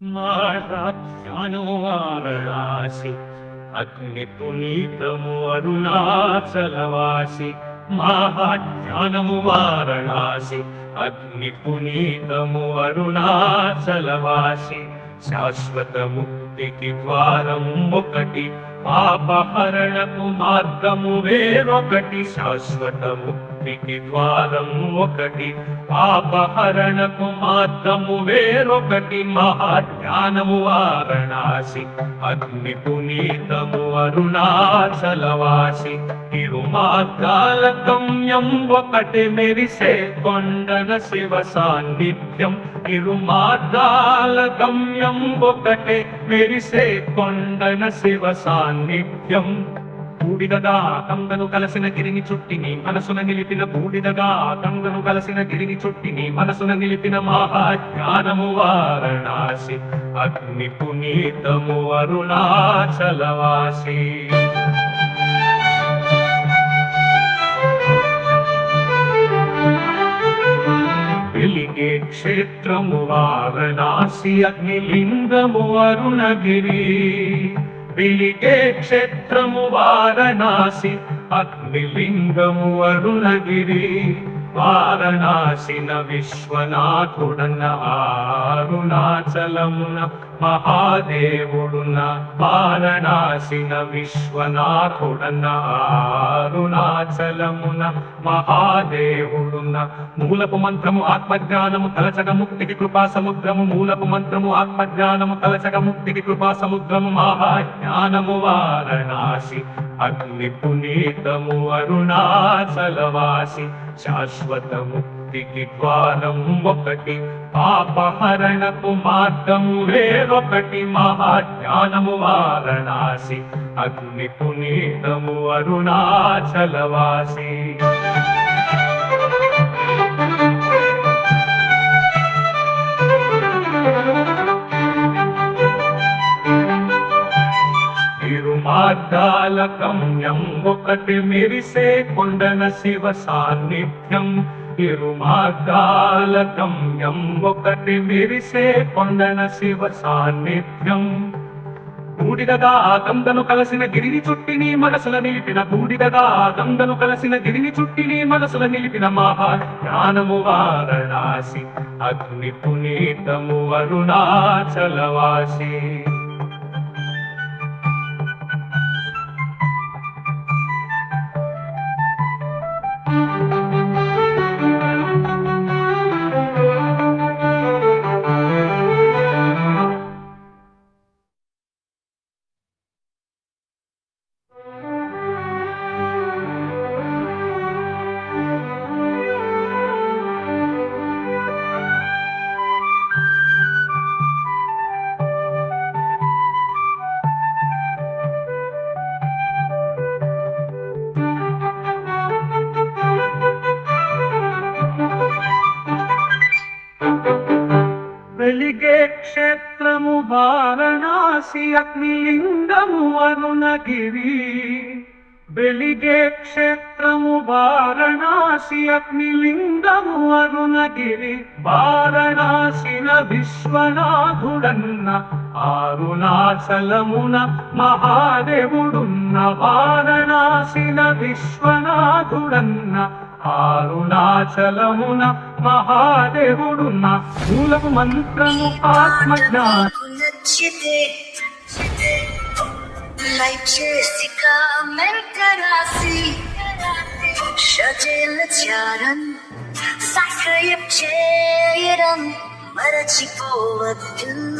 మారాజ్ఞానము వారణాసి అగ్ని పునీతము అరుణాచలవాసి మహాజ్ఞానము వారణాసి అగ్ని పునీతము అరుణాచలవాసి పాపహరణకు మార్గము వేరొకటి శాశ్వత ముక్తికి ద్వారం ఒకటి. పాపహరణకు మార్గము వేరొకటి మహాజ్ఞానము వారణాసి. అగ్ని పునీతము అరుణాచలవాసి. ఇరు మార్గాల గమ్యం ఒకటి మెరిసే కొండన శివ సాన్నిధ్యం. ఇరు మార్గాల గమ్యం ఒకటే మెరిసే కొండన శివ సాన్నిధ్యం. బూడిదగా కంగను కలసిన గిరిని చుట్టిని మనసున నిలిపిన బూడిదగా కంగను కలసిన గిరిని చుట్టిని మనసున నిలిపిన మహాజ్ఞానము వారణాసి అగ్ని పునీతము అరుణాచలవాసి. క్షేత్రము వారణాసి అగ్నిలింగము అరుణగిరి. వెలిగే క్షేత్రము వారణాసి అగ్నిలింగము అరుణగిరి. వారణాసిన విశ్వనాథుడన అరుణాచలమున మహాదేవుడున వారణాసిన విశ్వనాథుడన అరుణాచలమున మహాదేవుడున మూలపు మంత్రము ఆత్మజ్ఞానము తలచగ ముక్తికి కృపా సముద్రము మూలపు మంత్రము ఆత్మజ్ఞానము తలచగ ముక్తికి కృపా సముద్రము మహాజ్ఞానము వారణాసి అగ్ని పునీతము అరుణాచలవాసి శాశ్వతము ముక్తికి ద్వారం ఒకటి పాపహరణకు మార్గం వేరొకటి మహాజ్ఞానము వారణాసి అగ్ని పునీతము అరుణాచలవాసి. మార్గాల గమ్యం ఒకటి మెరిసే కొండన శివ సాన్నిధ్యం ఇరు మార్గాల గమ్యం ఒకటి మెరిసే పొందన శివ సాన్నిధ్యం. బూడిదగా గంగను కలసిన గిరిని చుట్టిని మనసుల నిలిపిన బూడిదగా గంగను కలసిన గిరిని చుట్టిని మనసుల నిలిపిన మహా జ్ఞానము వారణాసి అగ్ని పునీతము అరుణాచలవాసి. వెలిగే క్షేత్రము వారణాసి అగ్నిలింగము అరుణగిరి. వెలిగే క్షేత్రము వారణాసి అగ్నిలింగము అరుణగిరి. వారణాసిన విశ్వనాథుడన్న అరుణాచలమున మహాదేవుడున్న వారణాసిన విశ్వనాథుడన్న అరుణాచలమున మహాదేవుడున్న మూలము మంత్రము ఆత్మజ్ఞాన. నచ్చితే లైక్ చేయడం మరచిపోవద్దు.